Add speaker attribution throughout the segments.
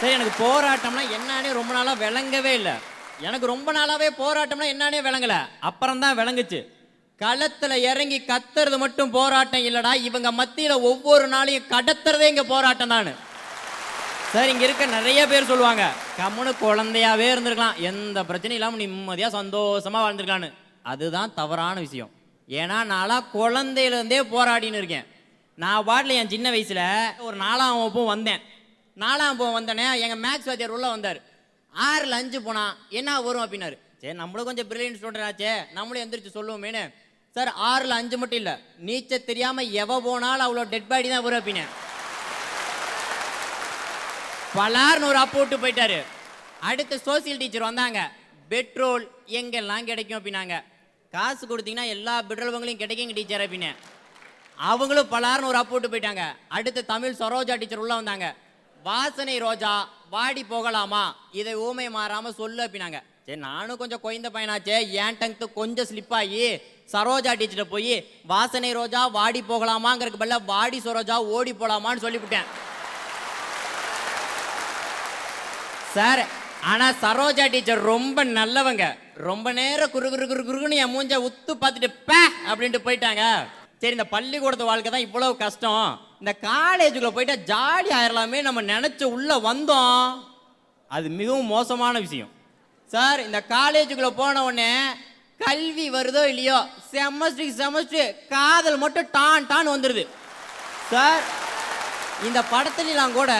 Speaker 1: சரி எனக்கு போராட்டம்னா என்னன்னே ரொம்ப நாளாக விளங்கவே இல்லை. எனக்கு ரொம்ப நாளாகவே போராட்டம்னா என்னன்னே விளங்கல. அப்புறம் தான் விளங்குச்சு. களத்தில் இறங்கி கத்துறது மட்டும் போராட்டம் இல்லைடா. இவங்க மத்தியில் ஒவ்வொரு நாளையும் கடத்துறதே இங்கே போராட்டம் தான். சார் இங்கே இருக்க நிறைய பேர் சொல்லுவாங்க கம்முனு குழந்தையாவே இருந்திருக்கலாம். எந்த பிரச்சனையும் இல்லாமல் நிம்மதியாக சந்தோஷமாக வாழ்ந்துருக்கான்னு அதுதான் தவறான விஷயம். ஏன்னா நான்லாம் குழந்தையிலேருந்தே போராடின்னு இருக்கேன். நான் பாட்டில் என் சின்ன வயசில் ஒரு நாலாம் வகுப்பும் வந்தேன். நாலாம் வகுப்பு வந்தோடனே எங்கள் மேக்ஸ் வாத்தியார் உள்ளே வந்தார். ஆறில் அஞ்சு போனால் என்ன வரும்? அப்படின்னாரு. சரி நம்மளும் கொஞ்சம் பிரில்லியன்ட் ஸ்டூடெண்ட் ஆச்சே. நம்மளும் எந்திரிச்சு சொல்லுவோமேனு சார் ஆறில் அஞ்சு மட்டும் இல்லை. நீச்சல் தெரியாமல் எவ போனாலும் அவ்வளோ டெட் பாடி தான் வரும் அப்படின்னு பலார்னு ஒரு அப்போ விட்டு போயிட்டாரு. அடுத்து சோசியல் டீச்சர் வந்தாங்க. பெட்ரோல் எங்கெல்லாம் கிடைக்கும்? அப்படின்னாங்க. காசு கொடுத்தீங்கன்னா எல்லா பெட்ரோல் பங்களையும் கிடைக்குங்க டீச்சர் அப்படின்னு அவங்களும் பலார்னு ஒரு அப்போ விட்டு போயிட்டாங்க. அடுத்து தமிழ் சரோஜா டீச்சர் உள்ள வந்தாங்க. வாசனை ரோஜா வாடி போகலாமா? இதை ஊமை மாறாம சொல்லு அப்படின்னாங்க. சரி நானும் கொஞ்சம் குறைந்த பையனாச்சே. ஏன் டங்க்த்து கொஞ்சம் ஸ்லிப் ஆகி சரோஜா டீச்சர்கிட்ட போய் வாசனை ரோஜா வாடி போகலாமாங்கிறதுக்கு பதிலா வாடி சரோஜா ஓடி போகலாமான்னு சொல்லிவிட்டேன். சார் ஆனால் சரோஜா டீச்சர் ரொம்ப நல்லவங்க. ரொம்ப நேரம் குறுகுறு குறுகுறுன்னு என் மூஞ்ச உத்து பார்த்துட்டு பே! அப்படின்ட்டு போயிட்டாங்க. சரி இந்த பள்ளிக்கூடத்து வாழ்க்கை தான் இவ்வளவு கஷ்டம். இந்த காலேஜுக்குள்ள போயிட்டா ஜாலி ஆயிரலாமே நம்ம நினைச்ச உள்ள வந்தோம். அது மிகவும் மோசமான விஷயம். சார் இந்த காலேஜுக்குள்ள போன உடனே கல்வி வருதோ இல்லையோ செமஸ்டருக்கு செமஸ்டர் காதல் மட்டும் டான் டான் வந்துடுது சார் இந்த படத்துலலாம் கூட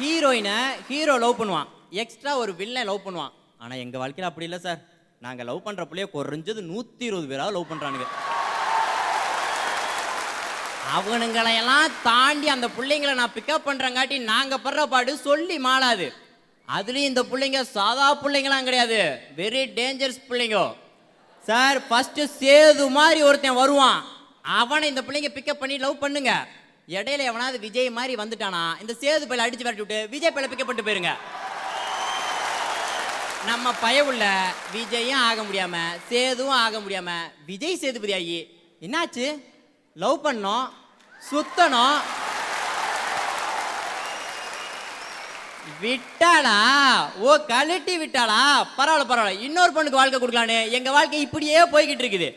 Speaker 1: ஹீரோயினை ஹீரோ லவ் பண்ணுவான். எக்ஸ்ட்ரா ஒரு வில்லன் லவ் பண்ணுவான். ஆனால் எங்கள் வாழ்க்கையில் அப்படி இல்லை சார். நாங்கள் லவ் பண்ணுற பிள்ளைய குறைஞ்சது நூற்றி இருபது பேராக லவ் பண்ணுறானுங்க அவனுங்களையெல்லாம் தாண்டி அந்த பிள்ளைங்களை நான் பிக்கப் பண்ணுறங்காட்டி நாங்கள் படுற பாடு சொல்லி மாளாது. அதுலேயும் இந்த பிள்ளைங்க சாதா பிள்ளைங்களாம் கிடையாது. வெரி டேஞ்சரஸ் பிள்ளைங்க. சார் ஃபஸ்ட்டு சேது மாதிரி ஒருத்தன் வருவான். அவனை இந்த பிள்ளைங்க பிக்கப் பண்ணி லவ் பண்ணுங்க. இடையில எவனாவது விஜய் மாதிரி வந்துட்டானா இந்த சேது பையில அடிச்சு விரட்டி விட்டு விஜய் பையில பிக்கப் பண்ணிட்டு போயிருங்க. நம்ம பயவுள்ள விஜயும் ஆக முடியாம சேதுவும் ஆக முடியாம விஜய் சேதுபதி ஆகி என்னாச்சு? லவ் பண்ணோம் சுத்தணும். விட்டாளா? ஓ கழட்டி விட்டாளா? பரவாயில்ல பரவாயில்ல. இன்னொரு பொண்ணுக்கு வாழ்க்கை கொடுக்கலான்னு எங்கள் வாழ்க்கை இப்படியே போய்கிட்டு இருக்குது.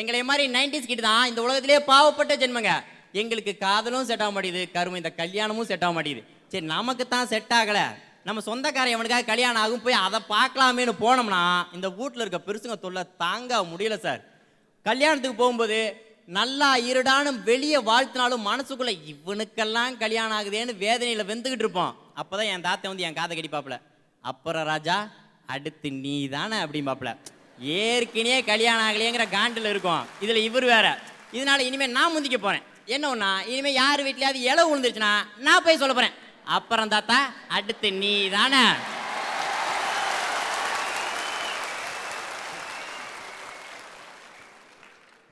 Speaker 1: எங்களை மாதிரி நைன்டிஸ் கிட்ட தான் இந்த உலகத்திலேயே பாவப்பட்ட ஜென்மங்க. எங்களுக்கு காதலும் செட் ஆக மாட்டேங்குது கரும இந்த கல்யாணமும் செட் ஆக மாட்டேங்குது. சரி நமக்கு தான் செட் ஆகலை. நம்ம சொந்தக்காரன் எவனுக்காக கல்யாணம் ஆகும் போய் அதை பார்க்கலாமேன்னு போனோம்னா இந்த வீட்டில் இருக்க பெருசுங்க தொல்லை தாங்க முடியல சார். கல்யாணத்துக்கு போகும்போது நல்லா இருடானும் வெளியே வாழ்த்தினாலும் மனசுக்குள்ளே இவனுக்கெல்லாம் கல்யாணம் ஆகுதேன்னு வேதனையில் வெந்துக்கிட்டு இருப்போம் அப்போ தான் என் தாத்தன் வந்து என் காதை கடிப்பாப்புல. அப்புறம் ராஜா அடுத்து நீ தானே அப்படிம்பாப்புல. ஏற்கனவே கல்யாணம் ஆகலையேங்கிற காண்டில் இருக்கும். இதில் இவர் வேற. இதனால இனிமேல் நான் முந்திக்க போகிறேன் என்ன ஒன்றா இனிமேல் யார் வீட்லையாவது இலவு விழுந்துருச்சுன்னா நான் போய் சொல்ல போகிறேன் அப்புறம் தாத்தா அடுத்து நீ தானே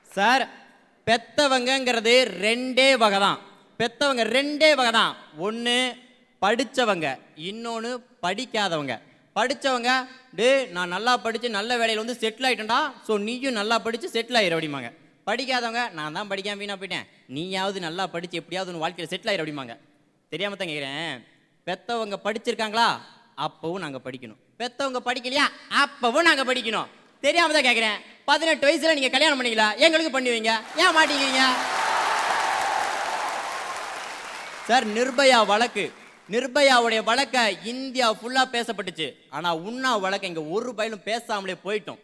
Speaker 1: சார் பெத்தவங்கங்கிறது ரெண்டே வகை தான் பெத்தவங்க ரெண்டே வகை தான் ஒன்று படித்தவங்க இன்னொன்று படிக்காதவங்க. படித்தவங்க டே நான் நல்லா படித்து நல்ல வேலையில் வந்து செட்டில் ஆகிட்டேன்டா ஸோ நீயும் நல்லா படித்து செட்டில் ஆயிரு அப்படிமாங்க படிக்காதவங்க நான் தான் படிக்காம வீணாக போயிட்டேன். நீயாவது நல்லா படித்து எப்படியாவது உன் வாழ்க்கையில் செட்டில் ஆயிரு அப்படிமாங்க தெரியாமல் தான் கேட்குறேன் பெத்தவங்க படிச்சிருக்காங்களா? அப்பவும் நாங்கள் படிக்கணும். பெத்தவங்க படிக்கலையா? அப்பவும் நாங்கள் படிக்கணும். தெரியாமல் தான் கேட்குறேன் பதினெட்டு வயசுல நீங்க கல்யாணம் பண்ணிக்கலாம் எங்களுக்கு பண்ணுவீங்க ஏன் மாட்டீங்க சார் நிர்பயா வழக்கு. நிர்பயாவுடைய வழக்க இந்தியா ஃபுல்லா பேசப்பட்டுச்சு. ஆனா உண்ணா வழக்க இங்க ஒரு பயிலும் பேசாமலே போயிட்டோம்.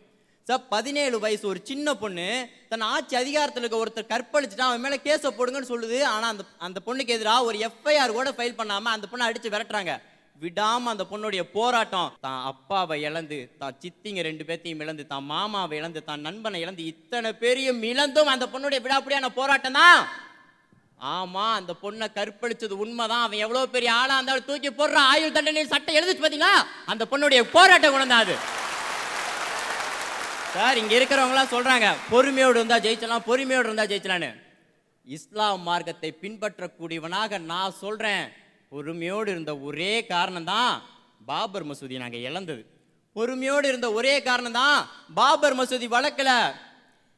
Speaker 1: சார் பதினேழு வயசு ஒரு சின்ன பொண்ணு. தன் ஆட்சி அதிகாரத்தில் இருக்க ஒருத்தர் கற்பழிச்சுட்டா அவன் மேலே கேஸை போடுங்கன்னு சொல்லுது. ஆனால் அந்த அந்த பொண்ணுக்கு எதிராக ஒரு எஃப்ஐஆர் கூட ஃபைல் பண்ணாமல் அந்த பொண்ணை அடித்து விரட்டுறாங்க. விடாம அந்த பொண்ணுடைய போராட்டம் தான் அப்பாவை இழந்து தான் சித்திங்க ரெண்டு பேர்த்தையும் இழந்து தான் மாமாவை இழந்து தான் நண்பனை இழந்து இத்தனை பேரையும் இழந்தும் அந்த பொண்ணுடைய விடாப்படியான போராட்டம் தான். ஆமா அந்த பொண்ணை கற்பழிச்சது உண்மைதான். அவன் எவ்வளவு பெரிய ஆளா இருந்தாலும் தூக்கி போடுற ஆயுள் தண்டனை சட்டை எழுதிச்சு பாத்தீங்களா? அந்த பொண்ணுடைய போராட்டம் குணம் தான் அது. சார் இங்க இருக்கிறவங்களாம் சொல்றாங்க பொறுமையோடு இருந்தா ஜெயிச்சலாம் பொறுமையோடு இருந்தா ஜெயிச்சலான்னு இஸ்லாம் மார்க்கத்தை பின்பற்றக்கூடியவனாக நான் சொல்றேன். பொறுமையோடு இருந்த ஒரே காரணம் தான் பாபர் மசூதி நாங்கள் இழந்தது. பொறுமையோடு இருந்த ஒரே காரணம் தான் பாபர் மசூதி வழக்கில்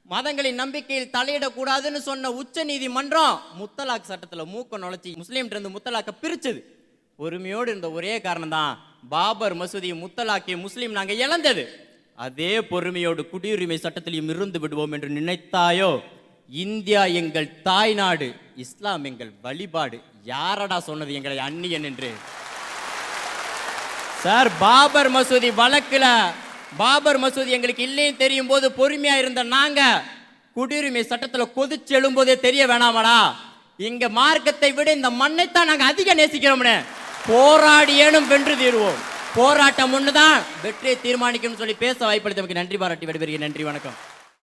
Speaker 1: மதங்களின் நம்பிக்கையில் தலையிடக்கூடாதுன்னு சொன்ன உச்ச நீதிமன்றம் முத்தலாக் சட்டத்தில் மூக்க நுழைச்சி முஸ்லீம் இருந்து முத்தலாக்க பிரிச்சது. பொறுமையோடு இருந்த ஒரே காரணம் தான் பாபர் மசூதி முத்தலாக்கி முஸ்லீம் நாங்கள் இழந்தது. அதே பொறுமையோடு குடியுரிமை சட்டத்திலையும் இருந்து விடுவோம் என்று நினைத்தாயோ? இந்தியா எங்கள் தாய்நாடு இஸ்லாம் எங்கள் வழிபாடு. யாரடா சொன்னது எங்களை அந்நியன் என்று? சார் பாபர் மசூதி வழக்கில் பாபர் மசூதி எங்களுக்கு இல்லைன்னு தெரியும் போது பொறுமையாக இருந்த நாங்கள் குடியுரிமை சட்டத்தில் கொதிச்சு எழும்போதே தெரிய வேணாமடா. இங்க மார்க்கத்தை விட இந்த மண்ணைத்தான் நாங்கள் அதிக நேசிக்கிறோம்னு. போராடியேனும் வென்று தீருவோம். போராட்டம் ஒன்று தான் வெற்றியை தீர்மானிக்கணும்னு சொல்லி பேச வாய்ப்பளித்தமைக்கு நன்றி பாராட்டி விடைபெறுகிறேன். நன்றி வணக்கம்.